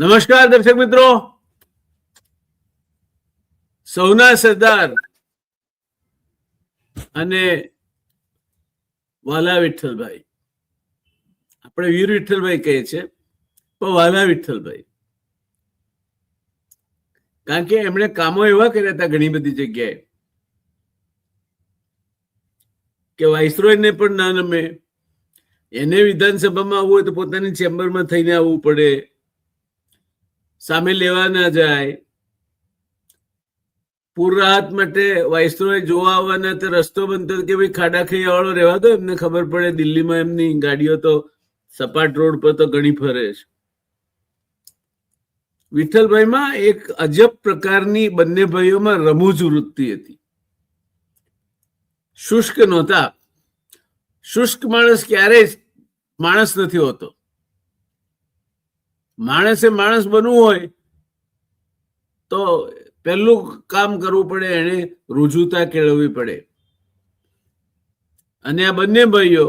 નમસ્કાર દર્શક મિત્રો. સૌના સરદાર અને વાલા વિઠ્ઠલભાઈ. આપણે વીર વિઠ્ઠલભાઈ કહીએ છીએ, પણ વાલા વિઠ્ઠલભાઈ. કારણ કે એમણે કામો એવા કર્યા હતા ઘણી બધી જગ્યાએ, કે વાઇસરોયને પણ ના નમે. એને વિધાનસભામાં આવવું હોય તો પોતાની ચેમ્બરમાં થઈને આવવું પડે. સામે લેવા ના જાય. પૂર રાહત માટે વાઇસરોય જોવા આવવાના તો રસ્તો બનતો કે ભાઈ ખાડા ખાઈ વાળો રહેવા દો, એમને ખબર પડે દિલ્હીમાં એમની ગાડીઓ તો સપાટ રોડ પર તો ઘણી ફરે છે. વિઠ્ઠલભાઈમાં એક અજબ પ્રકારની બંને ભાઈઓમાં રમૂજ વૃત્તિ હતી. શુષ્ક નહોતા. શુષ્ક માણસ ક્યારેય માણસ નથી હોતો. માણસે માણસ બનવું હોય તો પહેલું કામ કરવું પડે, એને રુજુતા કેળવવી પડે. અને આ બંને ભાઈઓ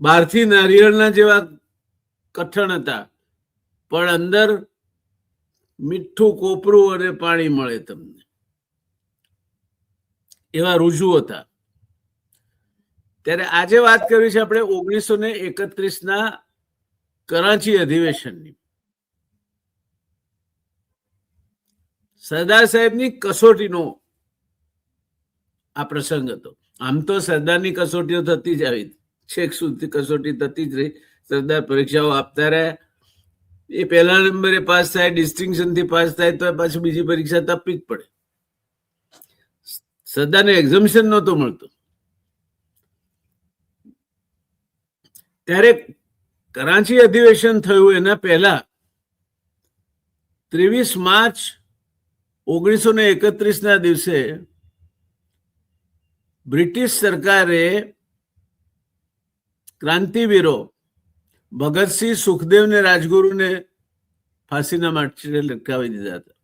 બહારથી નારિયેળના જેવા કઠણ હતા, પણ અંદર મીઠું, કોપરું અને પાણી મળે તમને. એવા રુજુ હતા. ત્યારે આજે વાત કરવી છે આપણે ઓગણીસો ને એકત્રીસ ના કરાચી અધિવેશનની. સરદાર સાહેબની કસોટીનો આ પ્રસંગ હતો. આમ તો સરદારની કસોટીઓ થતી જ આવી. છેક સુધી કસોટી થતી જ રહી. સરદાર પરીક્ષાઓ આપતા રહ્યા. એ પહેલા નંબરે પાસ થાય ડિસ્ટિંક્શનથી પાસ થાય, તો પાછી બીજી પરીક્ષા તપવી જ પડે. સરદારને એક્ઝામિશન નહોતો મળતો. ત્યારે કરાચી અધિવેશન થયું એના પહેલા ત્રેવીસ માર્ચ ઓગણીસો ને એકત્રીસ ના દિવસે બ્રિટિશ સરકારે ક્રાંતિવીરો ભગતસિંહ સુખદેવને રાજગુરુને ફાંસીના માટે લટકાવી દીધા હતા.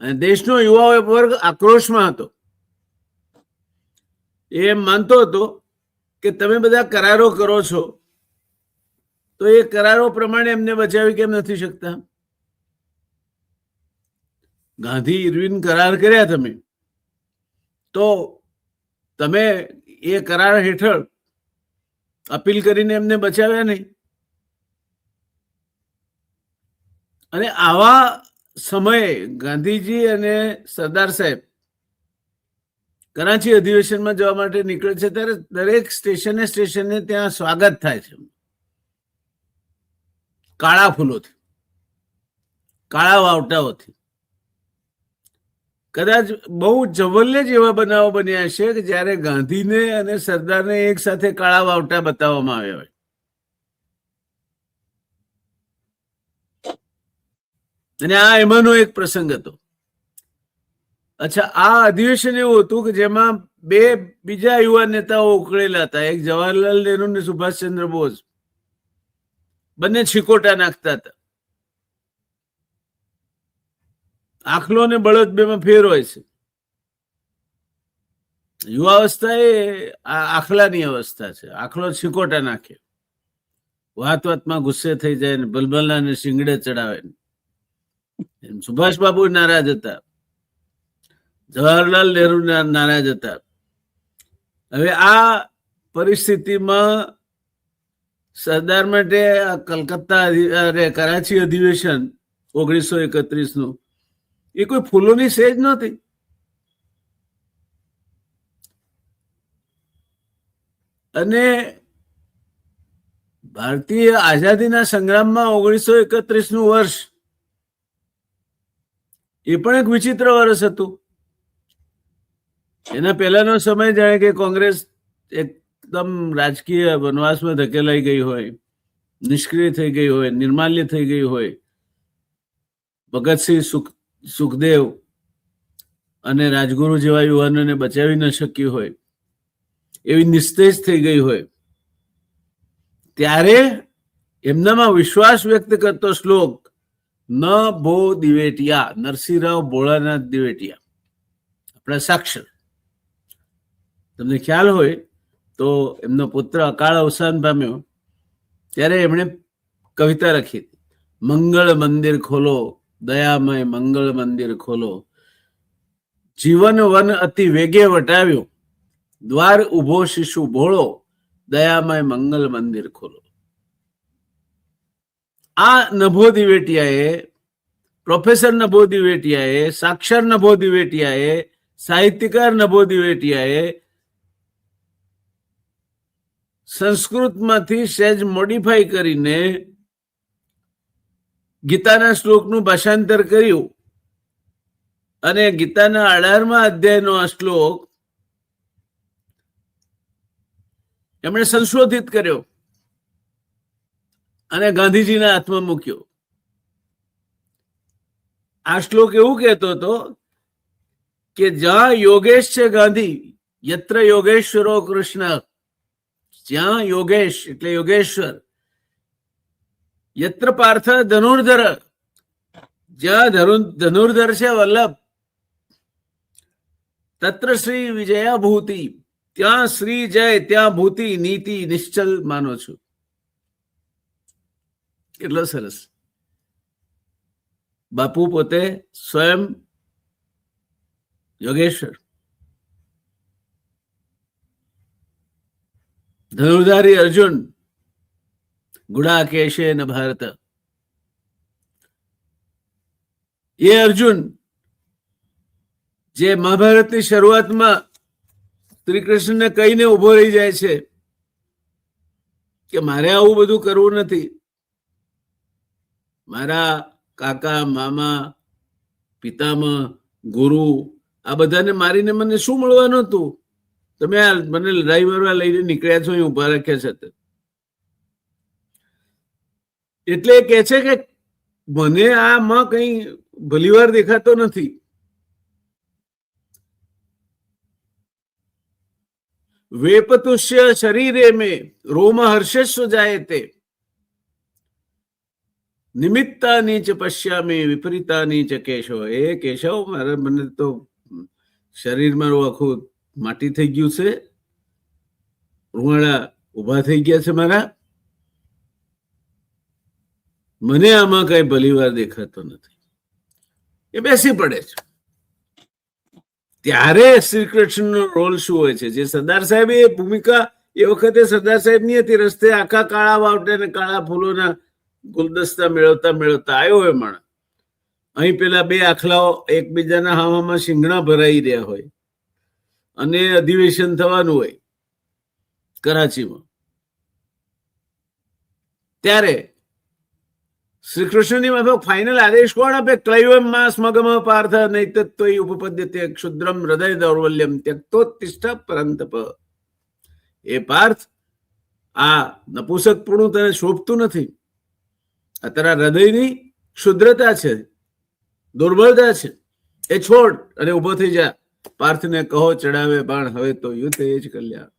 અને દેશનો યુવા વર્ગ આક્રોશમાં હતો. એ એમ માનતો હતો કે તમે બધા કરારો કરો છો. તો એ કરારો પ્રમાણે એમને બચાવી કેમ નથી શકતા? ગાંધી, ઇરવિન કરાર કર્યા તમે. તો તમે એ કરાર હેઠળ અપીલ કરીને એમને બચાવ્યા નહીં. અને આવા સમયે ગાંધીજી અને સરદાર સાહેબ કરાચી અધિવેશનમાં જવા માટે નીકળે છે, ત્યારે દરેક સ્ટેશને સ્ટેશને ત્યાં સ્વાગત થાય છે. કાળા ફૂલોથી, કાળા વાવટાઓથી. કદાચ બહુ જવલ્ય જ એવા બનાવો બન્યા છે કે જ્યારે ગાંધીને અને સરદારને એક સાથે કાળા વાવટા બતાવવામાં આવ્યા હોય. અને આ એમાંનો એક પ્રસંગ હતો. અચ્છા, આ અધિવેશન એવું હતું કે જેમાં બે બીજા યુવા નેતાઓ ઉકળેલા હતા. એક જવાહરલાલ નહેરુ ને સુભાષચંદ્ર બોઝ બંને છીકોટા નાખતા હતા. આખલો ને બળદ બેમાં ફેર હોય છે. યુવાવસ્થા એ આખલાની અવસ્થા છે. આખલો છીકોટા નાખે. વાત વાતમાં ગુસ્સે થઈ જાય ને બલબલના ને શિંગડે ચડાવે સુભાષ બાબુ નારાજ હતા. જવાહરલાલ નહેરુ નારાજ હતા. હવે આ પરિસ્થિતિમાં સરદાર માટે કલકત્તા અરે કરાચી અધિવેશન ઓગણીસો એકત્રીસનું એ કોઈ ફૂલોની સેજ નહોતી? અને ભારતીય આઝાદીના સંગ્રામમાં ઓગણીસો એકત્રીસનું વર્ષ, એ પણ એક વિચિત્ર વર્ષ હતું. એના પહેલાનો સમય જાણે કે કોંગ્રેસ એકદમ રાજકીય વનવાસમાં ધકેલાઈ ગઈ હોય, નિષ્ક્રિય થઈ ગઈ હોય, નિર્માલ્ય થઈ ગઈ હોય, ભગતસિંહ સુખ, સુખદેવ અને રાજગુરુ જેવા યુવાનોને બચાવી ન શક્યું હોય, એવી નિસ્તેજ થઈ ગઈ હોય, ત્યારે એમનામાં વિશ્વાસ વ્યક્ત કરતો શ્લોક, ન ભો દિવેટિયા, નરસિંહરાવ ભોળાનાથ દિવેટિયા. આપણા સાક્ષર. તમને ખ્યાલ હોય તો એમનો પુત્ર અકાળ અવસાન પામ્યો. ત્યારે એમણે કવિતા લખી. મંગળ મંદિર ખોલો, દયામય મંગળ મંદિર ખોલો. જીવન વન અતિ વેગે વટાવ્યું. દ્વાર ઊભો શિશુ ભોળો, દયામય મંગલ મંદિર ખોલો. આ નભો દિવેટિયાએ પ્રોફેસર નભો દિવેટિયાએ સાક્ષર નભો દિવેટિયાએ સાહિત્યકાર નભો દિવેટિયાએ સંસ્કૃતમાંથી સહેજ મોડિફાઈ કરીને ગીતાના શ્લોકનું ભાષાંતર કર્યું. અને ગીતાના અઢારમા અધ્યાયનો આ શ્લોક એમણે સંશોધિત કર્યો અને ગાંધીજીના હાથમાં મૂક્યો. આ શ્લોક એવું કહેતો હતો કે જ્યાં યોગેશ છે ગાંધી, યત્ર યોગેશ્વરો કૃષ્ણ જ્યાં યોગેશ, એટલે યોગેશ્વર. યત્ર પાર્થ ધનુર્ધર. જ્યાં ધરુ- ધનુર્ધર છે વલ્લભ. તત્ર શ્રી વિજયા ભૂતિ ત્યાં શ્રી જય, ત્યાં ભૂતિ, નીતિ નિશ્ચલ માનો છું. કેટલો સરસ. બાપુ પોતે સ્વયં યોગેશ્વર. ધનુર્ધારી અર્જુન ગુડા કેશે ન ભારત. એ અર્જુન, જે મહાભારતની શરૂઆતમાં શ્રી કૃષ્ણને કહીને ઊભો રહી જાય છે કે મારે આવું બધું કરવું નથી. મારા કાકા, મામા પિતામાં ગુરુ આ બધાને મારીને મને શું મળવાનું હતું? તમે આ મને લડાઈ મારવા લઈને નીકળ્યા છો ઊભા રાખ્યા છે એટલે કહે છે કે મને આમાં કઈ ભલીવાર દેખાતો નથી. વેપતુષ્ય શરીરે મેં રોમ હર્ષસ્વ જાય તે. નિમિત્તાની ચ પશ્યામી, વિપરીતાની ચ કેશવ એ કેશવ, મારે મને તો શરીરમાં આખું માટી થઈ ગયું છે. રૂવાડા ઊભા થઈ ગયા છે મારા. મને આમાં કઈ ભલીવાર દેખાતો નથી. એ બેસી પડે છે. ત્યારે શ્રી કૃષ્ણનો રોલ શું હોય છે? જે સરદાર સાહેબ એ ભૂમિકા એ વખતે સરદાર સાહેબની હતી, રસ્તે આખા કાળા વાવટે ને કાળા ફૂલોના ગુલદસ્તા મેળવતા મેળવતા આવ્યો હોય માણસ. અહીં પેલા બે આખલાઓ એકબીજાના હાવામાં શિંગણા ભરાઈ રહ્યા હોય. અને અધિવેશન થવાનું હોય કરાચીમાં. ત્યારે શ્રી કૃષ્ણની માફક ફાઇનલ આદેશ કોણ આપે? ક્લૈવમમાં સ્મગમ પાર્થ, નૈતત્વ ઉપપદ્યતે ક્ષુદ્રમ હૃદય દૌર્બલ્યમ ત્યક્તોત્તિષ્ઠ પરંતપ. એ પાર્થ આ નપુસકપણું તને શોભતું નથી. આ તારા હૃદયની ક્ષુદ્રતા છે, દુર્બળતા છે. એ છોડ અને ઊભો થઈ જા. પાર્થને કહો ચડાવે પણ હવે તો યુદ્ધ એ જ કલ્યાણ.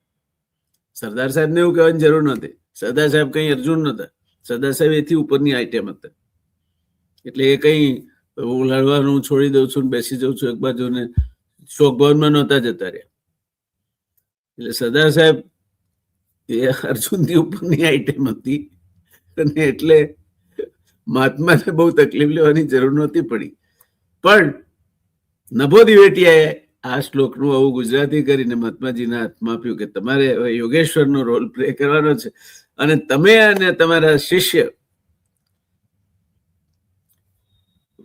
સરદાર સાહેબને એવું કહેવાની જરૂર નથી સરદાર સાહેબ કઈ અર્જુન નતા સરદાર સાહેબ એથી ઉપરની આઈટમ હતા. એટલે એ કઈ હું લડવાનું છોડી દઉં છું બેસી જાઉં છું એક બાજુ ને શોક ભવનમાં નહોતા જતા રહ્યા. એટલે સરદાર સાહેબ એ અર્જુનથી ઉપરની આઈટમ હતી. અને એટલે મહાત્માને બહુ તકલીફ લેવાની જરૂર નહોતી પડી. પણ નભો દિવેટિયાએ આ શ્લોકનું આવું ગુજરાતી કરીને મહાત્માજીના હાથમાં આપ્યું કે તમારે હવે યોગેશ્વરનો રોલ પ્લે કરવાનો છે. અને તમે અને તમારા શિષ્ય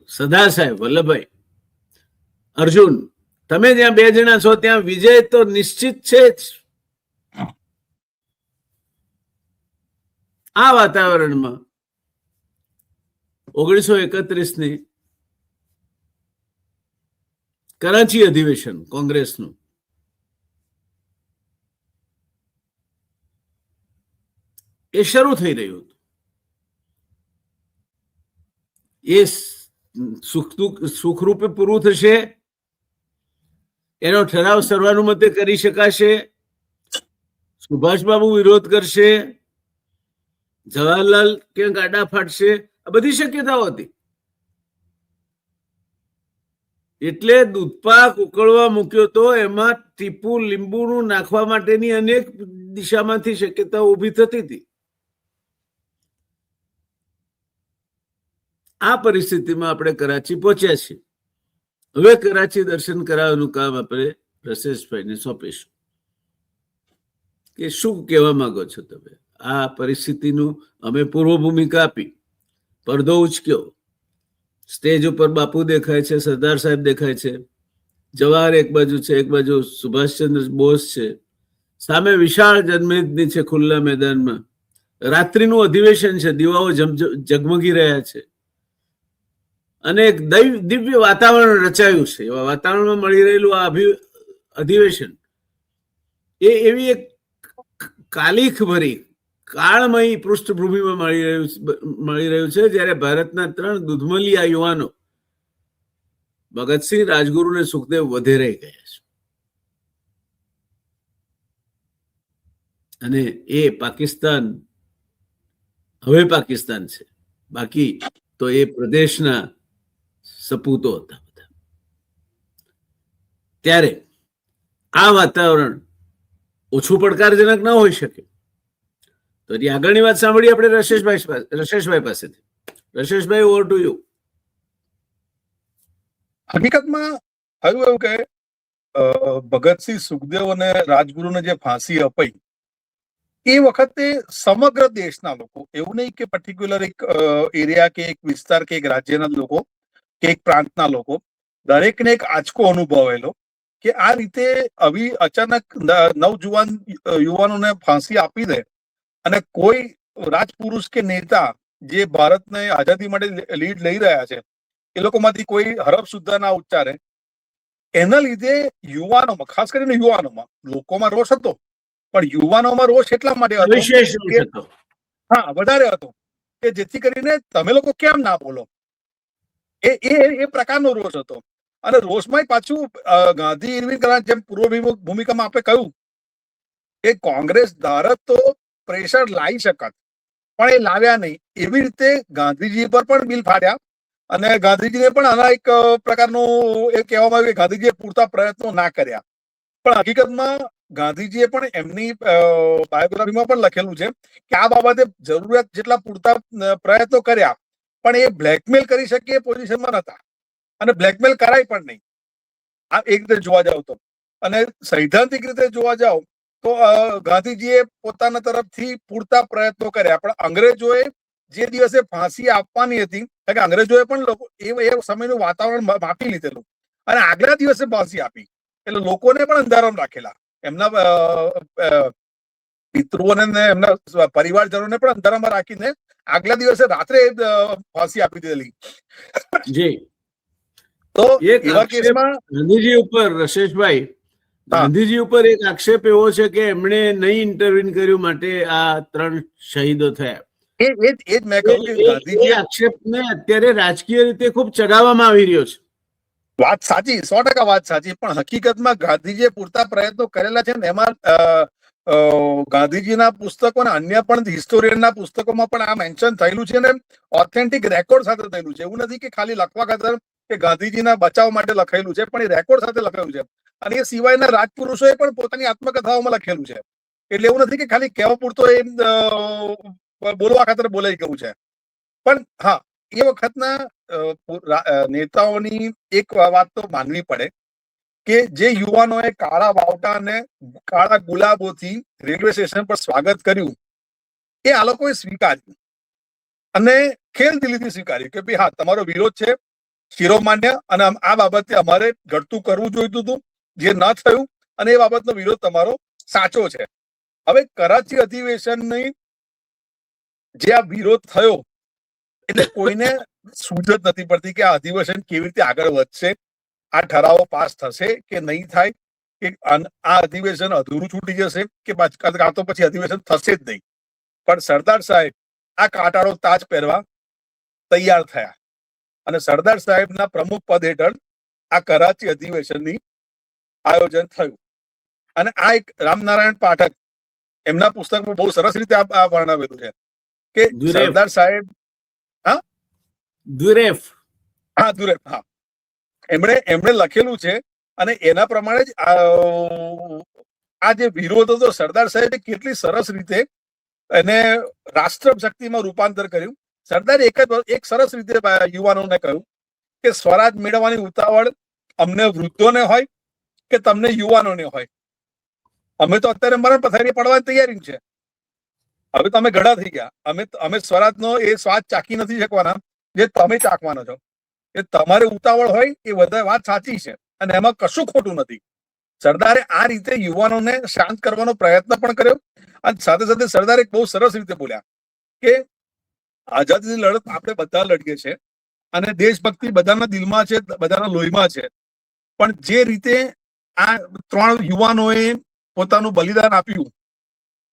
સદા સાહેબ, વલ્લભભાઈ, અર્જુન, તમે જ્યાં બે જણા છો ત્યાં વિજય તો નિશ્ચિત છે જ. આ વાતાવરણમાં ઓગણીસો એકત્રીસની કરાચી અધિવેશન કોંગ્રેસનું એ શરૂ થઈ રહ્યું હતું એ સુખ સુખરૂપે પૂરું થશે એનો ઠરાવ સર્વાનુમતે કરી શકાશે સુભાષબાબુ વિરોધ કરશે જવાહરલાલ ક્યાંક ગાડા ફાટશે આ બધી શક્યતાઓ હતી એટલે દૂધપાક ઉકળવા મૂક્યો તો એમાં ટીપુ લીંબુનું નાખવા માટેની અનેક દિશામાંથી શક્યતા ઊભી થતી હતી. આ પરિસ્થિતિમાં આપણે કરાચી પહોંચ્યા છીએ. હવે કરાચી દર્શન કરાવવાનું કામ આપણે રસેશભાઈને સોંપીશું. કે શું કહેવા માંગો છો તમે? આ પરિસ્થિતિનું અમે પૂર્વ ભૂમિકા આપી. પડદો ઉચક્યો. સ્ટેજ ઉપર બાપુ દેખાય છે, સરદાર સાહેબ દેખાય છે. જવાહર એક બાજુ છે, એક બાજુ સુભાષચંદ્ર બોઝ છે. સામે વિશાળ જનમેદની છે ખુલ્લા મેદાનમાં. રાત્રિનું અધિવેશન છે, દીવાઓ જગમગી રહ્યા છે. અને એક દૈવ- દિવ્ય વાતાવરણ રચાયું છે. એવા વાતાવરણમાં મળી રહેલું આ અધિવેશન. એ એવી એક કાલિખ ભરી કાળમયી પૃષ્ઠભૂમિમાં મળી રહ્યું મળી રહ્યું છે, જ્યારે ભારતના ત્રણ દૂધમલિયા યુવાનો ભગતસિંહ રાજગુરુ અને સુખદેવ વધે રહી ગયા છે. અને એ પાકિસ્તાન, હવે પાકિસ્તાન છે. બાકી તો એ પ્રદેશના સપૂતો હતા બધા. ત્યારે આ વાતાવરણ ઓછું પડકારજનક ન હોઈ શકે. તો એની આગળની વાત સાંભળી આપણે રશેશભાઈ રશેશભાઈ પાસેથી. રશેશભાઈ ઓવર ટુ યુ હકીકતમાં થયું એવું કે ભગતસિંહ સુખદેવ અને રાજગુરુને જે ફાંસી અપાઈ, એ વખતે સમગ્ર દેશના લોકો, એવું નહીં કે પર્ટિક્યુલર એક એરિયા કે એક વિસ્તાર કે એક રાજ્યના લોકો, કે એક પ્રાંતના લોકો, દરેકને એક આંચકો અનુભવેલો કે આ રીતે આવી અચાનક નવ નવજુવાન યુવાનોને ફાંસી આપી દે અને કોઈ રાજપુરુષ કે નેતા જે ભારતને આઝાદી માટે લીડ લઈ રહ્યા છે એ લોકોમાંથી કોઈ હરફ સુદ્ધા ના ઉચ્ચારે. એના લીધે યુવાનોમાં ખાસ કરીને યુવાનોમાં લોકોમાં રોષ હતો. પણ યુવાનોમાં રોષ એટલા માટે હતો હા વધારે હતો કે જેથી કરીને તમે લોકો કેમ ના બોલો? એ એ એ પ્રકારનો રોષ હતો. અને રોષમાં પાછું ગાંધી ઇરવિન જેમ પૂર્વ ભૂમિ- ભૂમિકામાં આપણે કહ્યું કે કોંગ્રેસ ધારક તો પ્રેશર લાવી શકત. પણ એ લાવ્યા નહીં. એવી રીતે ગાંધીજી પર પણ બિલ ફાડ્યા અને ગાંધીજીને પણ આના એક પ્રકારનું એ કહેવામાં આવ્યું કે ગાંધીજીએ પૂરતા પ્રયત્નો ના કર્યા. પણ હકીકતમાં ગાંધીજીએ પણ એમની બાયોગ્રાફીમાં પણ લખેલું છે કે આ બાબતે જરૂરિયાત જેટલા પૂરતા પ્રયત્નો કર્યા, પણ એ બ્લેકમેલ કરી શકે એ પોઝિશનમાં નતા અને બ્લેકમેલ કરાય પણ નહીં. આ એક રીતે જોવા જાવ તો. અને સૈદ્ધાંતિક રીતે જોવા જાવ તો ગાંધીજીએ પોતાના તરફથી પૂરતા પ્રયત્નો કર્યા. પણ અંગ્રેજોએ જે દિવસે ફાંસી આપવાની હતી કે અંગ્રેજોએ પણ લોકો એ એ સમયનું વાતાવરણ માપી લીધેલું. અને આગલા દિવસે ફાંસી આપી. એટલે લોકોને પણ અંધારામાં રાખેલા. એમના પિતૃઓને ને એમના પરિવારજનોને પણ અંધારામાં રાખીને આગલા દિવસે રાત્રે ફાંસી આપી દીધેલી. જી. તો એવા કેસમાં ગાંધીજી ઉપર રશેશભાઈ ગાંધીજી ઉપર એક આક્ષેપ એવો છે કે એમણે નહીં ઇન્ટરવ્યુ કર્યું માટે આ ત્રણ શહીદો થયા. એ એ જ મેં કહ્યું કે એ- એ- એ ગાંધીજી આક્ષેપને અત્યારે રાજકીય રીતે ખૂબ ચડાવવામાં આવી રહ્યો છે. વાત સાચી સો ટકા વાત સાચી પણ હકીકતમાં ગાંધીજીએ પૂરતા પ્રયત્નો કરેલા છે ને એમાં ગાંધીજીના પુસ્તકો અને અન્ય પણ હિસ્ટોરિયનના પુસ્તકોમાં પણ આ મેન્શન થયેલું છે ને ઓથેન્ટિક રેકોર્ડ સાથે થયેલું છે. એવું નથી કે ખાલી લખવા ખાતર કે ગાંધીજીના બચાવ માટે લખેલું છે, પણ એ રેકોર્ડ સાથે લખેલું છે. અને એ સિવાયના રાજપુરુષોએ પણ પોતાની આત્મકથાઓમાં લખેલું છે. એટલે એવું નથી કે ખાલી કહેવા પૂરતો એ બોલવા ખાતર બોલાઈ ગયું છે. પણ હા, એ વખતના નેતાઓની એક વાત તો માનવી પડે કે જે યુવાનોએ કાળા વાવટા અને કાળા ગુલાબોથી રેલવે સ્ટેશન પર સ્વાગત કર્યું, એ આ લોકોએ સ્વીકાર્યું. અને ખેલ દિલ્હીથી સ્વીકાર્યું કે ભાઈ હા, તમારો વિરોધ છે શિરોમાન્ય અને આ બાબતે અમારે ઘટતું કરવું જોઈતું હતું, જે ન થયું અને એ બાબતનો વિરોધ તમારો સાચો છે. હવે કરાચી અધિવેશનની જે આ વિરોધ થયો, એટલે કોઈને સૂઝ નથી પડતી કે આ અધિવેશન કેવી રીતે આગળ વધશે, આ ઠરાવો પાસ થશે કે નહીં થાય, કે આ અધિવેશન અધૂરું છૂટી જશે કે, કાં તો પછી અધિવેશન થશે જ નહીં. પણ સરદાર સાહેબ આ કાંટાળો તાજ પહેરવા તૈયાર થયા. અને સરદાર સાહેબના પ્રમુખ પદ હેઠળ આ કરાચી અધિવેશનની આયોજન થયું. અને આ એક રામનારાયણ પાઠક એમના પુસ્તકમાં બહુ સરસ રીતે આ વર્ણવેલું છે કે દુરેફ. સરદાર સાહેબ દ્વિરેફ હા દુરેફ હા. એમણે એમણે લખેલું છે અને એના પ્રમાણે જ આ આ જે વિરોધ હતો સરદાર સાહેબે કેટલી સરસ રીતે એને રાષ્ટ્ર શક્તિમાં રૂપાંતર કર્યું. સરદારે એક જ એક સરસ રીતે યુવાનોને કહ્યું કે સ્વરાજ મેળવવાની ઉતાવળ અમને વૃદ્ધોને હોય કે તમને યુવાનોને હોય? અમે તો અત્યારે મરણ પથારી પડવાની તૈયારી છે. હવે તમે ઘડા થઈ ગયા. અમે અમે સ્વરાજનો એ સ્વાદ ચાકી નથી શકવાના જે તમે ચાખવાના છો. એ તમારે ઉતાવળ હોય એ બધા વાત સાચી છે અને એમાં કશું ખોટું નથી. સરદારે આ રીતે યુવાનોને શાંત કરવાનો પ્રયત્ન પણ કર્યો અને સાથે સાથે સરદાર એક બહુ સરસ રીતે બોલ્યા કે આઝાદીની લડત આપણે બધા લડીએ છીએ અને દેશભક્તિ બધાના દિલમાં છે, બધાના લોહીમાં છે. પણ જે રીતે આ ત્રણ યુવાનોએ પોતાનું બલિદાન આપ્યું,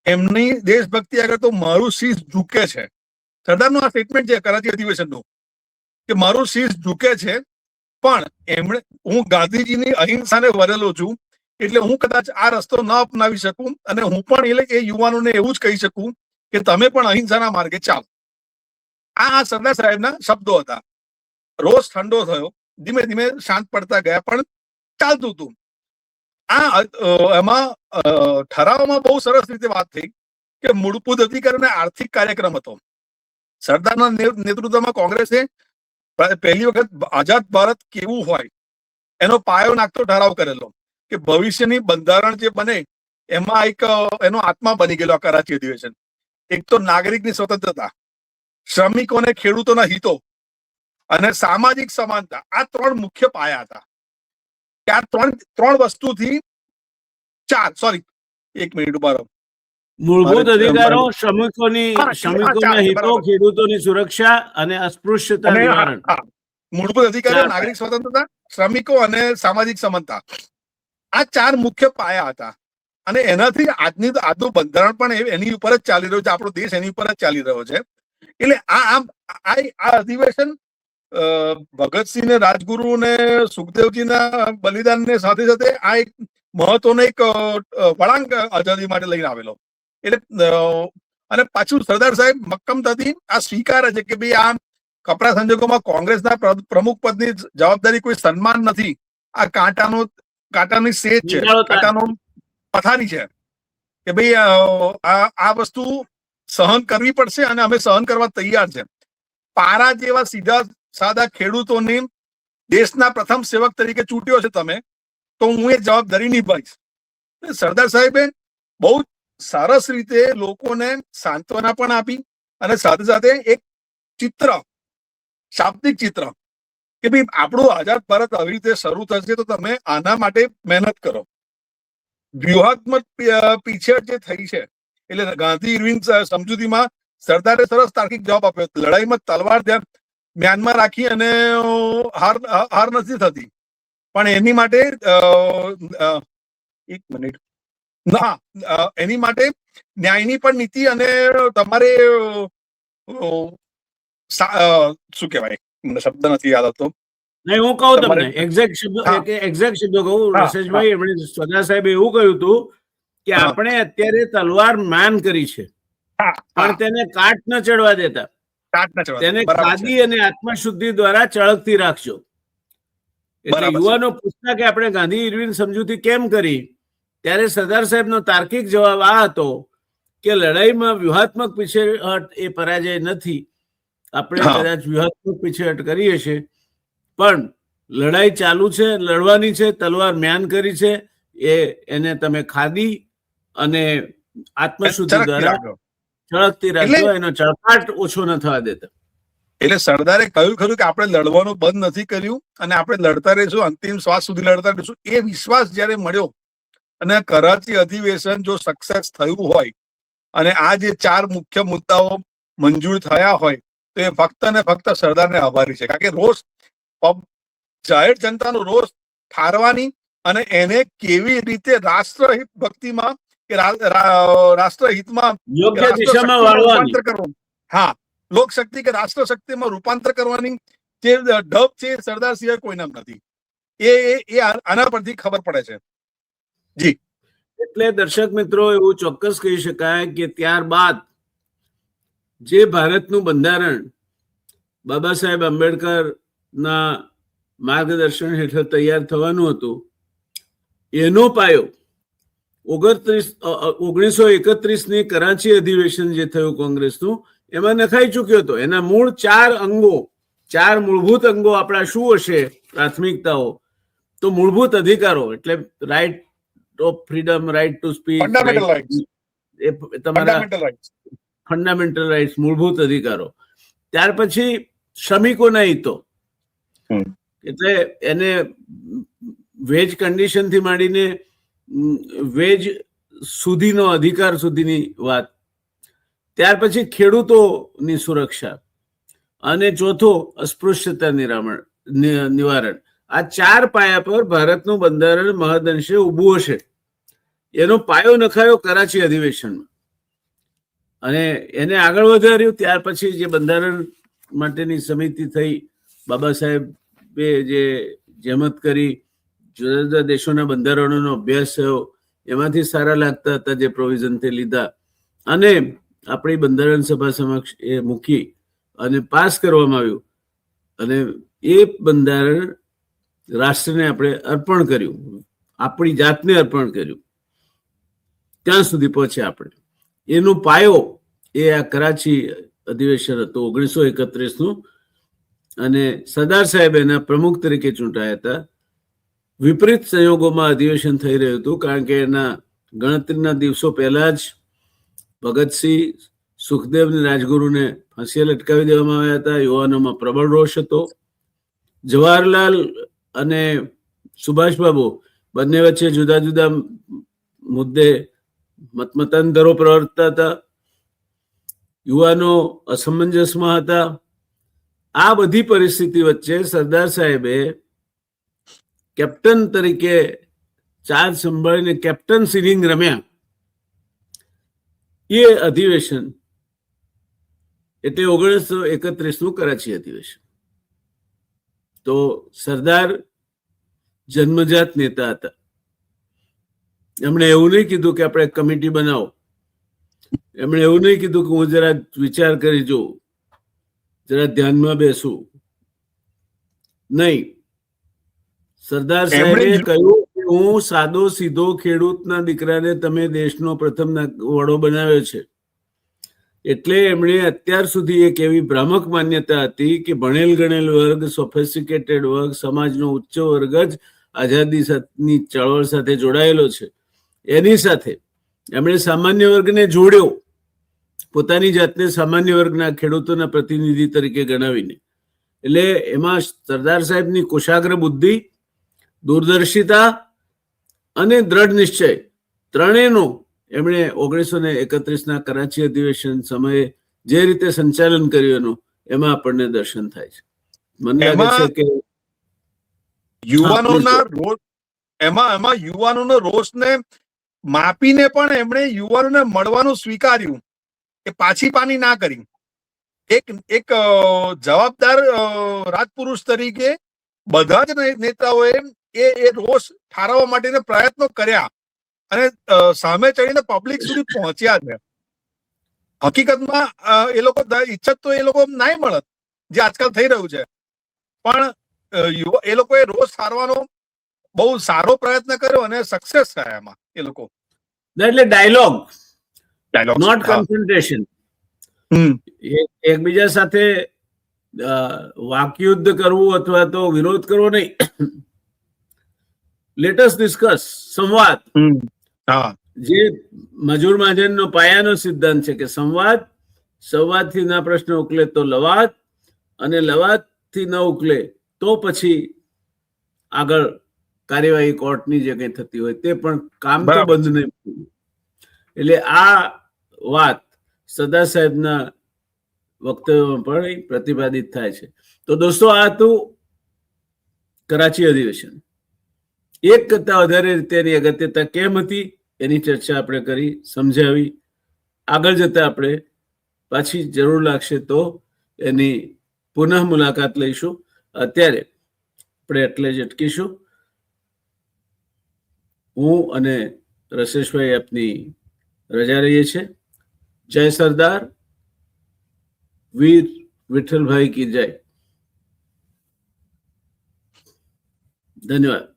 એમની દેશભક્તિ આગળ તો મારું શીશ ઝૂકે છે. સરદારનું આ સ્ટેટમેન્ટ છે કરાચી અધિવેશનનું, કે મારું શીશ ઝૂકે છે, પણ એમણે, હું ગાંધીજીની અહિંસાને વરેલો છું, એટલે હું કદાચ આ રસ્તો ન અપનાવી શકું અને હું પણ એટલે એ યુવાનોને એવું જ કહી શકું કે તમે પણ અહિંસાના માર્ગે ચાલો. આ સરદાર સાહેબના શબ્દો હતા. રોજ ઠંડો થયો. ધીમે ધીમે શાંત પડતા ગયા, પણ ચાલતું હતું. આ એમાં ઠરાવમાં બહુ સરસ રીતે વાત થઈ કે મૂળભૂત અધિકાર આર્થિક કાર્યક્રમ હતો. સરદારના નેતૃત્વમાં કોંગ્રેસે પહેલી વખત આઝાદ ભારત કેવું હોય એનો પાયો નાખતો ઠરાવ કરેલો કે ભવિષ્યની બંધારણ જે બને એમાં એક એનો આત્મા બની ગયેલો કરાચી અધિવેશન. એક તો નાગરિકની સ્વતંત્રતા શ્રમિકોને ખેડૂતોના હિતો અને સામાજિક સમાનતા આ ત્રણ મુખ્ય પાયા હતા. કે આ ત્રણ ત્રણ વસ્તુથી ચાર સોરી એક મિનિટ ઊભા મૂળભૂત અધિકારો શ્રમિકોની શ્રમિકોના હિતો ખેડૂતોની સુરક્ષા અને અસ્પૃશ્યતા નિવારણ. મૂળભૂત અધિકારો નાગરિક સ્વતંત્રતા શ્રમિકો અને સામાજિક સમાનતા. આ ચાર મુખ્ય પાયા હતા. અને એનાથી આજની આજનું બંધારણ પણ એની ઉપર જ ચાલી રહ્યું છે. આપણો દેશ એની ઉપર જ ચાલી રહ્યો છે. એટલે આ આમ આ આ અધિવેશન ભગતસિંહ રાજગુરુ ને સુખદેવજીના બલિદાનને સાથે સાથે આ એક મહત્વનો એક વળાંક આઝાદી માટે લઈને આવેલો. એટલે અને પાછું સરદાર સાહેબ મક્કમતાથી આ સ્વીકારે છે કે ભાઈ આ કપરા સંજોગોમાં કોંગ્રેસના પ્ર- પ્રમુખ પદની જવાબદારી કોઈ સન્માન નથી. આ કાંટાનો કાંટાની સેજ છે કાંટાનો પથારી છે. કે ભાઈ આ આ વસ્તુ સહન કરવી પડશે અને અમે સહન કરવા તૈયાર છે. પારા જેવા સીધા સાદા ખેડૂતોની દેશના પ્રથમ સેવક તરીકે ચૂંટ્યો છે તમે, તો હું એ જવાબદારી નિભાવીશ. સરદાર સાહેબે બહુ સરસ રીતે લોકોને સાંત્વના પણ આપી અને સાથે સાથે એક ચિત્ર, શાબ્દિક ચિત્ર કે ભાઈ આપણું આઝાદ ભારત આવી રીતે શરૂ થશે તો તમે આના માટે મહેનત કરો. વ્યૂહાત્મક પીછેહટ જે થઈ છે એટલે ગાંધી ઇરવિન સમજૂતીમાં સરદારે સરસ તાર્કિક જવાબ આપ્યો. લડાઈમાં તલવાર ત્યાં મ્યાનમાં રાખી અને હાર હાર નથી થતી. પણ એની માટે એક મિનિટ. ના એની માટે ન્યાયની પણ નીતિ અને તમારે શું કહેવાય? મને શબ્દ નથી યાદ આવતો. નહીં હું કહું તમને. એક્ઝેક્ટ શબ્દ. એક્ઝેક્ટ શબ્દ કહું. રસેશભાઈ એમણે સરદાર સાહેબે એવું કહ્યું હતું કે આપણે અત્યારે તલવાર માન કરી છે. પણ તેને કાટ ન ચડવા દેતા. તેને ખાદી અને આત્મશુદ્ધિ દ્વારા ચળકતી રાખજો. એટલે યુવાનો પૂછતા કે આપણે ગાંધી ઇરવિન સમજૂતી કેમ કરી? ત્યારે સરદાર સાહેબનો તાર્કિક જવાબ આ હતો કે લડાઈમાં વ્યૂહાત્મક પીછેહટ એ પરાજય નથી. આપણે કદાચ વ્યૂહાત્મક પીછેહટ કરીએ છીએ. પણ લડાઈ ચાલુ છે લડવાની છે તલવાર મ્યાન કરી છે. એ એને તમે ખાદી અને આત્મશુદ્ધિ દ્વારા. ચળકતી રાખજો એનો ચળકાટ ઓછો ન થવા દેતા. એટલે સરદારે કહ્યું ખરું કે આપણે લડવાનું બંધ નથી કર્યું અને આપણે લડતા રહીશું અંતિમ શ્વાસ સુધી લડતા રહીશું. એ વિશ્વાસ જયારે મળ્યો અને કરાચી અધિવેશન જો સક્સેસ થયું હોય અને આ જે ચાર મુખ્ય મુદ્દાઓ મંજૂર થયા હોય તો એ ફક્ત ને ફક્ત સરદારને આભારી છે. કારણ કે રોષ જાહેર જનતાનો રોષ ઠારવાની અને એને કેવી રીતે રાષ્ટ્રહિત ભક્તિમાં કે રા- રા- યોગ્ય દિશામાં વાળવાની. હા લોક શક્તિ કે રાષ્ટ્ર શક્તિમાં રૂપાંતર કરવાની જે ઢબ છે સરદાર સિવાય કોઈના નથી. એ એ- એ આના પરથી ખબર પડે છે. એટલે દર્શક મિત્રો એવું ચોક્કસ કહી શકાય કે ત્યારબાદ જે ભારતનું બંધારણ બાબા સાહેબ આંબેડકરના માર્ગદર્શન હેઠળ તૈયાર થવાનું હતું એનો પાયો ઓગણત્રીસ ઓગણીસો એકત્રીસની કરાચી અધિવેશન જે થયું કોંગ્રેસનું એમાં નખાઈ ચૂક્યો હતો. એના મૂળ ચાર અંગો ચાર મૂળભૂત અંગો આપણા શું હશે? પ્રાથમિકતાઓ. તો મૂળભૂત અધિકારો એટલે right of freedom right to speech એ તમારા ફંડામેન્ટલ રાઇટ્સ મૂળભૂત અધિકારો. ત્યાર પછી શ્રમિકોના હિતો. એટલે એને વેજ કન્ડિશનથી માંડીને વેજ સુધીનો અધિકાર સુધીની વાત. ત્યાર પછી ખેડૂતોની સુરક્ષા અને ચોથો અસ્પૃશ્યતા નિરામણ નિવારણ. આ ચાર પાયા પર ભારતનું બંધારણ મહદઅંશે ઊભું હશે. એનો પાયો નખાયો કરાચી અધિવેશનમાં. અને એને આગળ વધાર્યું ત્યાર પછી જે બંધારણ માટેની સમિતિ થઈ, બાબા સાહેબે જે જહેમત કરી જુદા જુદા દેશોના બંધારણોનો અભ્યાસ થયો. એમાંથી સારા લાગતા હતા જે પ્રોવિઝન તે લીધા. અને આપણી બંધારણ સભા સમક્ષ એ મૂકી અને પાસ કરવામાં આવ્યું. અને એ બંધારણ રાષ્ટ્રને આપણે અર્પણ કર્યું. આપણી જાતને અર્પણ કર્યું. ત્યાં સુધી પહોંચ્યા આપણે. એનો પાયો એ આ કરાચી અધિવેશન હતું, ઓગણીસો એકત્રીસનું અને સરદાર સાહેબ એના પ્રમુખ તરીકે ચૂંટાયા હતા. વિપરીત સંયોગોમાં અધિવેશન થઈ રહ્યું હતું, કારણ કે એના ગણતરીના દિવસો પહેલા જ ભગતસિંહ સુખદેવ અને રાજગુરુને ફાંસીએ લટકાવી દેવામાં આવ્યા હતા. યુવાનોમાં પ્રબળ રોષ હતો. જવાહરલાલ અને સુભાષબાબુ બંને વચ્ચે જુદા જુદા મુદ્દે મતમતાંતરો પ્રવર્તતા હતા. યુવાનો અસમંજસમાં હતા. આ બધી પરિસ્થિતિ વચ્ચે સરદાર સાહેબે કેપ્ટન તરીકે ચાર્જ સંભાળીને કેપ્ટન સિનિંગ રમ્યા. એ અધિવેશન એટલે ઓગણીસો એકત્રીસનું કરાચી અધિવેશન. તો સરદાર જન્મજાત નેતા હતા. એમણે એવું નહીં કીધું કે આપણે કમિટી બનાવો. એમણે એવું નહીં કીધું કે હું જરા વિચાર કરી જોઉં. જરા ધ્યાનમાં બેસું. નહીં. સરદાર સાહેબે કહ્યું કે હું સાદો સીધો ખેડૂતના દીકરાને તમે દેશનો પ્રથમ વડો બનાવ્યો છે. એટલે એમણે અત્યાર સુધી એક એવી ભ્રામક માન્યતા હતી કે ભણેલ ગણેલ વર્ગ સોફેસ્ટિકેટેડ વર્ગ સમાજનો ઉચ્ચ વર્ગ જ આઝાદી ચળવળ સાથે જોડાયેલો છે. એની સાથે એમણે સામાન્ય વર્ગને જોડ્યો. પોતાની જાતને સામાન્ય વર્ગના ખેડૂતોના પ્રતિનિધિ તરીકે ગણાવીને. એટલે એમાં સરદાર સાહેબની કુશાગ્ર બુદ્ધિ દૂરદર્શિતા અને દ્રઢ નિશ્ચય. ત્રણેયનો એમણે ઓગણીસો ને એકત્રીસના કરાચી અધિવેશન સમયે જે રીતે સંચાલન કર્યું એનું એમાં આપણને દર્શન થાય છે. મને લાગે છે એમાં- કે યુવાનોના રોષ એમાં એમાં યુવાનોનો રોષને માપીને પણ એમણે યુવાનોને મળવાનું સ્વીકાર્યું કે પાછી પાની ના કરી. એક એક જવાબદાર રાજપુરુષ તરીકે બધા જ નેતાઓએ એ એ રોષ ઠારવવા માટેના પ્રયત્નો કર્યા અને સામે ચડીને પબ્લિક સુધી પહોંચ્યા છે. હકીકતમાં એ લોકો ઈચ્છત તો એ લોકો નહીં મળત જે આજકાલ થઈ રહ્યું છે. પણ એ લોકોએ રોષ સારવાનો બહુ સારો પ્રયત્ન કર્યો અને સક્સેસ થયા એમાં એ લોકો. એટલે ડાયલોગ ડાયલોગ નોટ કોન્સન્ટ્રેશન એકબીજા સાથે વાકયુદ્ધ કરવું અથવા તો વિરોધ કરવો નહીં. લેટેસ્ટ ડિસ્કસ સંવાદ જે મજૂર મહાજનનો પાયાનો સિદ્ધાંત છે કે સંવાદ સંવાદથી ના પ્રશ્ન ઉકલે તો લવાદ અને લવાદથી ન ઉકલે તો પછી આગળ કાર્યવાહી કોર્ટની જે કંઈ થતી હોય તે પણ કામ તો બંધ નહીં એટલે આ વાત સરદાર સાહેબના વક્તવ્યમાં પણ પ્રતિપાદિત થાય છે. તો દોસ્તો આ હતું કરાચી અધિવેશન. એક કરતા વધારે તેની અગત્યતા કેમ હતી એની ચર્ચા આપણે કરી, સમજાવી. આગળ જતા આપણે પાછી જરૂર લાગશે તો એની પુનઃ મુલાકાત લઈશું. અત્યારે આપણે એટલે જ અટકીશું. હું અને રસેશભાઈ આપની રજા રહીએ છીએ. જય સરદાર. વીર વિઠ્ઠલભાઈ કી જય. ધન્યવાદ.